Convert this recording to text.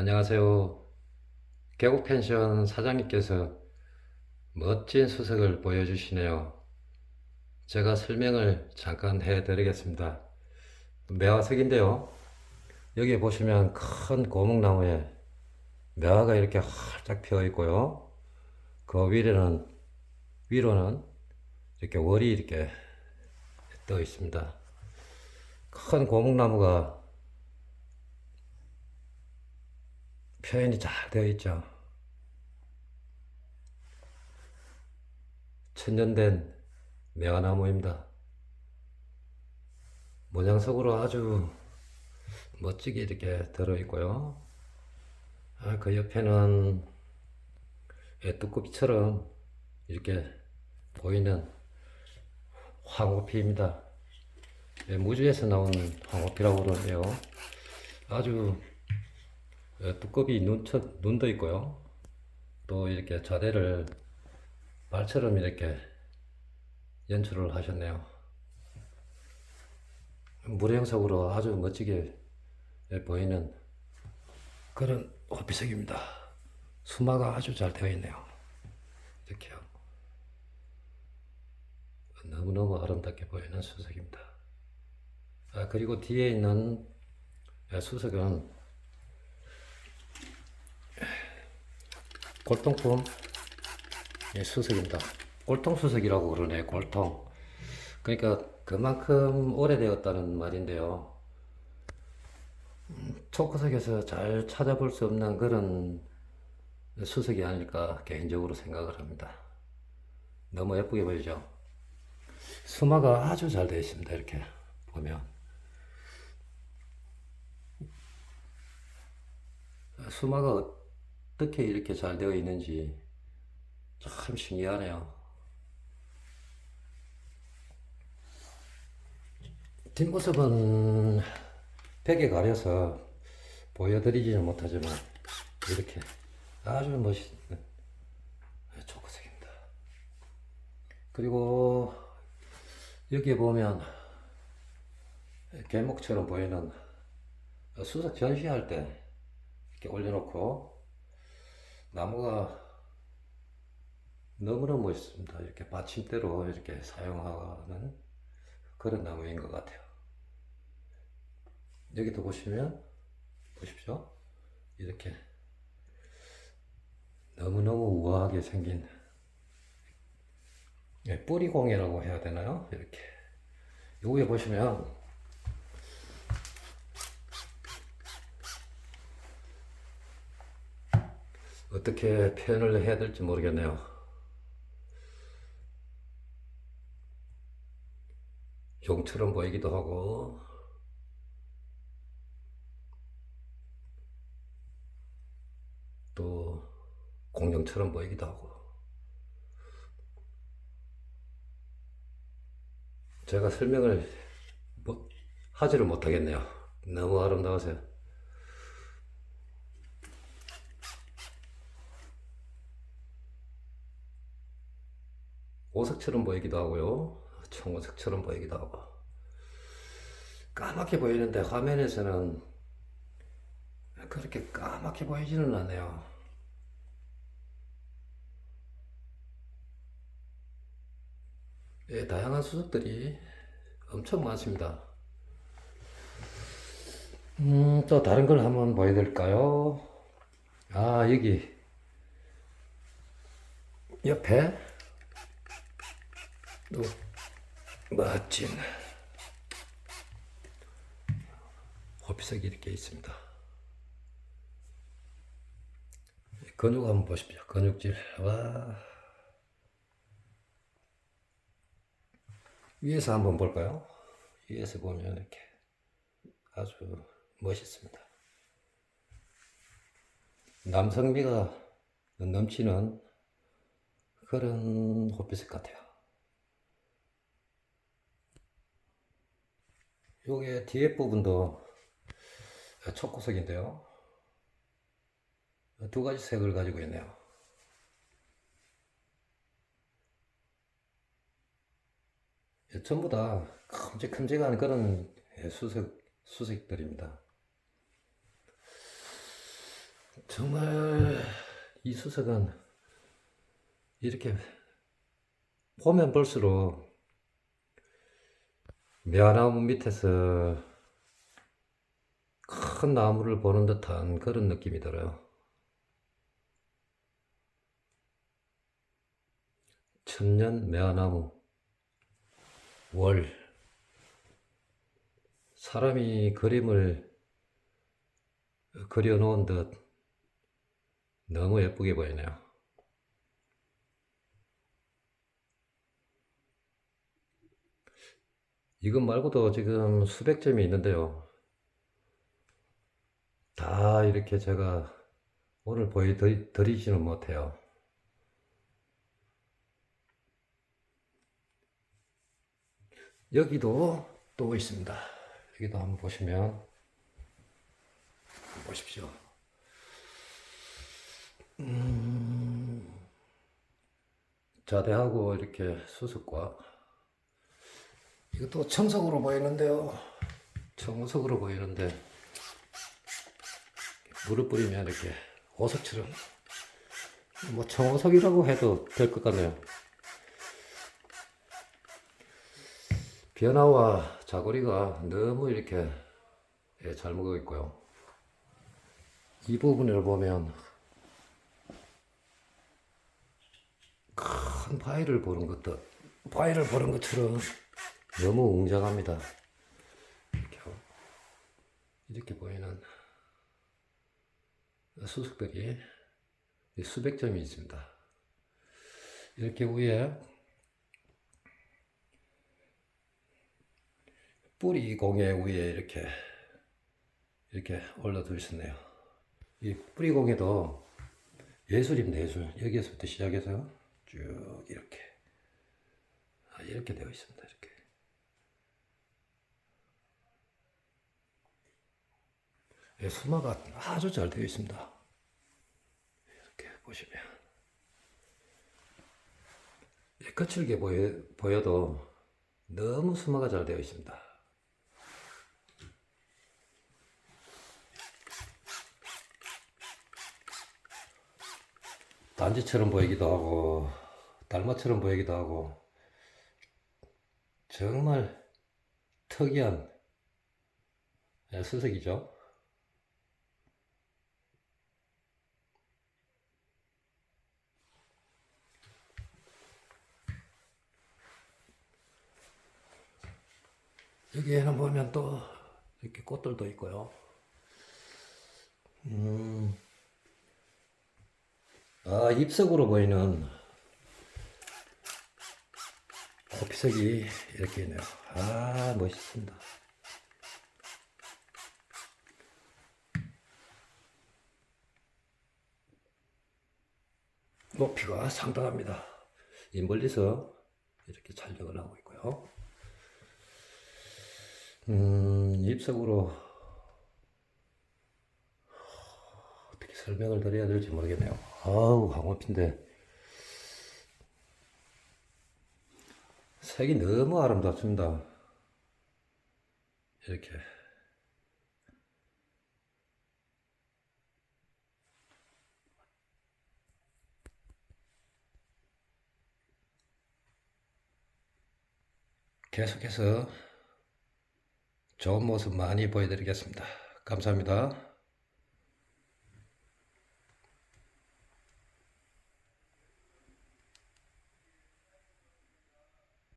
안녕하세요. 계곡펜션 사장님께서 멋진 수석을 보여주시네요. 제가 설명을 잠깐 해드리겠습니다. 매화석인데요. 여기 보시면 큰 고목나무에 매화가 이렇게 활짝 피어 있고요. 그 위로는, 위로는 이렇게 월이 이렇게 떠 있습니다. 큰 고목나무가 표현이 잘 되어 있죠. 천년된 매화나무입니다. 모양석으로 아주 멋지게 이렇게 들어있고요. 아, 그 옆에는 예, 두꺼비처럼 이렇게 보이는 황호피입니다. 예, 무주에서 나온 황호피라고 그러는데요. 아주 예, 두꺼비 눈처, 눈도 있고요. 또 이렇게 자대를 말처럼 이렇게 연출을 하셨네요. 물형석으로 아주 멋지게 예, 보이는 그런 호피석입니다. 수마가 아주 잘 되어 있네요. 이렇게 요. 너무너무 아름답게 보이는 수석입니다. 아, 그리고 뒤에 있는 예, 수석은 골통품 예, 수석입니다. 골통 수석이라고 그러네, 골통. 그러니까 그만큼 오래되었다는 말인데요. 음, 초코석에서 잘 찾아볼 수 없는 그런 수석이 아닐까 개인적으로 생각을 합니다. 너무 예쁘게 보이죠? 수마가 아주 잘 되어 있습니다. 이렇게 보면. 수마가 어떻게 이렇게 잘 되어 있는지 참 신기하네요. 뒷모습은 벽에 가려서 보여드리지는 못하지만 이렇게 아주 멋있는 초코색입니다. 그리고 여기에 보면 개목처럼 보이는 수석 전시할 때 이렇게 올려놓고 나무가 너무나 멋있습니다. 이렇게 받침대로 이렇게 사용하는 그런 나무인 것 같아요. 여기도 보시면 보십시오. 이렇게 너무너무 우아하게 생긴 예, 뿌리공예라고 해야 되나요? 이렇게 여기에 보시면 어떻게 표현을 해야 될지 모르겠네요. 용처럼 보이기도 하고, 또 공룡처럼 보이기도 하고. 제가 설명을 뭐, 하지를 못하겠네요. 너무 아름다워서요. 보석처럼 보이기도 하고요. 청보석처럼 보이기도 하고. 까맣게 보이는데 화면에서는 그렇게 까맣게 보이지는 않네요. 예, 다양한 수석들이 엄청 많습니다. 음, 또 다른 걸 한번 보여드릴까요? 아, 여기 옆에 또 멋진 호피석이 이렇게 있습니다. 근육 한번 보십시오. 근육질. 와. 위에서 한번 볼까요? 위에서 보면 이렇게 아주 멋있습니다. 남성미가 넘치는 그런 호피석 같아요. 요게 뒤에 부분도 초코색인데요. 두 가지 색을 가지고 있네요. 예, 전부 다 큼직큼직한 그런 예, 수색, 수색들입니다. 정말 이 수석은 이렇게 보면 볼수록 매화나무 밑에서 큰 나무를 보는 듯한 그런 느낌이 들어요. 천년 매화나무, 월. 사람이 그림을 그려놓은 듯 너무 예쁘게 보이네요. 이것 말고도 지금 수백 점이 있는데요. 다 이렇게 제가 오늘 보여드리지는 못해요. 여기도 또 있습니다. 여기도 한번 보시면 보십시오. 음, 자대하고 이렇게 수습과 이것도 청석으로 보이는데요. 청석으로 보이는데 물을 뿌리면 이렇게 오석처럼 뭐 청호석이라고 해도 될 것 같네요. 변화와 자고리가 너무 이렇게 예, 잘 먹어 있고요. 이 부분을 보면 큰 바위를 보는 것도 바위를 보는 것처럼 너무 웅장합니다. 이렇게, 이렇게 보이는 수석들이 수백 점이 있습니다. 이렇게 위에 뿌리 공예 위에 이렇게 이렇게 올려두고 있었네요. 이 뿌리 공예도 예술입니다. 예술. 여기에서부터 시작해서 쭉 이렇게 아, 이렇게 되어 있습니다. 이렇게 수마가 아주 잘 되어 있습니다. 이렇게 보시면 예, 거칠게 보여, 보여도 너무 수마가 잘 되어 있습니다. 단지처럼 보이기도 하고 달마처럼 보이기도 하고 정말 특이한 예, 수색이죠. 여기에는 보면 또 이렇게 꽃들도 있고요. 음, 아, 잎석으로 보이는 코피색이 이렇게 있네요. 아, 멋있습니다. 높이가 상당합니다. 이 멀리서 이렇게 촬영을 하고 있고요. 음, 잎석으로 어떻게 설명을 드려야 될지 모르겠네요. 아우, 황호피인데. 색이 너무 아름답습니다. 이렇게. 계속해서 좋은 모습 많이 보여드리겠습니다. 감사합니다.